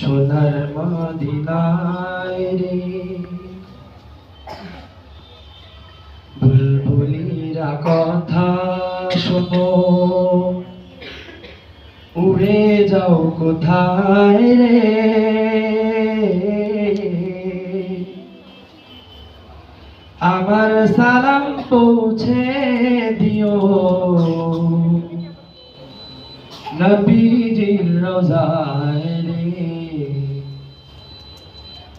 সোনার মদিনায় রে। বুলবুলিরা কথা শোনো। উড়ে যাও কোথায় রে? আমার সালাম পৌঁছে দিও। নবীজির রোজায়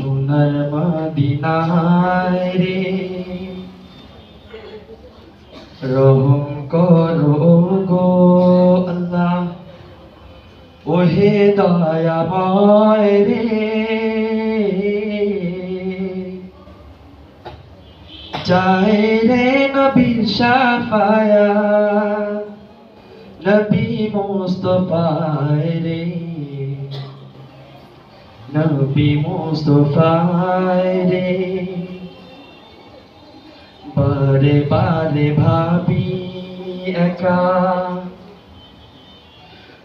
সোনার মদিনায় রে। রহম করো গো আল্লাহ, ওহে দয়াময় রে। চাই রে নবীর সাফায়া, নবী মুস্তফায় রে। নবী মুস্তফায় রে। বারে বারে ভাবি একা।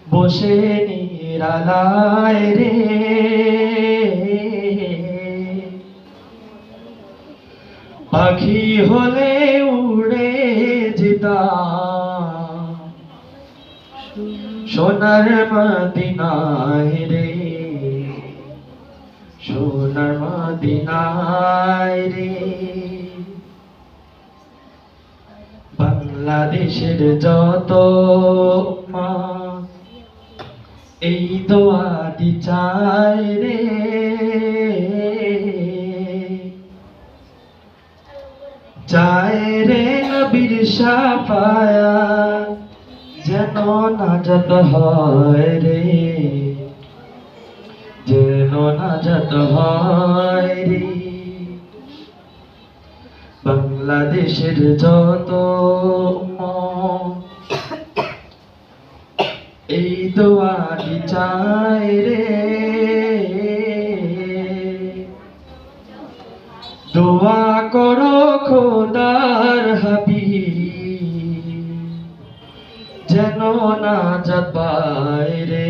বসে নিরালায় রে। পাখি হলে উড়ে যেতাম। সোনার মদিনায় রে। সোনার মদিনায় রে। বাংলাদেশের যত মা, এই দোয়াটি চায় রে। চায় রে নবীর সাফায়া, যেন নাজাত হয় রে। যেন নাজাত হয় রে। বাংলাদেশের যত এই দোয়াটি চায় রে। দোয়া করো খোদার হাবি যেন না যাত রে।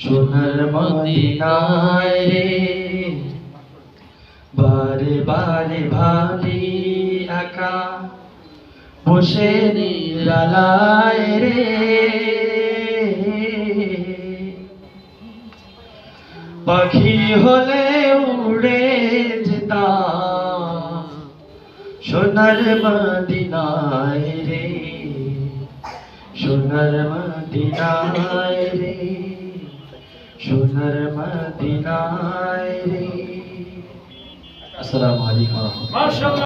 সোনার মদিনায় রে। বারে বারে ভাবি একা বসে নিরালায় রে। পাখি হলে উড়ে যেতাম সোনার মদিনায় রে। সোনার মদিনায় রে। সোনার মদিনায় রে। আসসালামু আলাইকুম।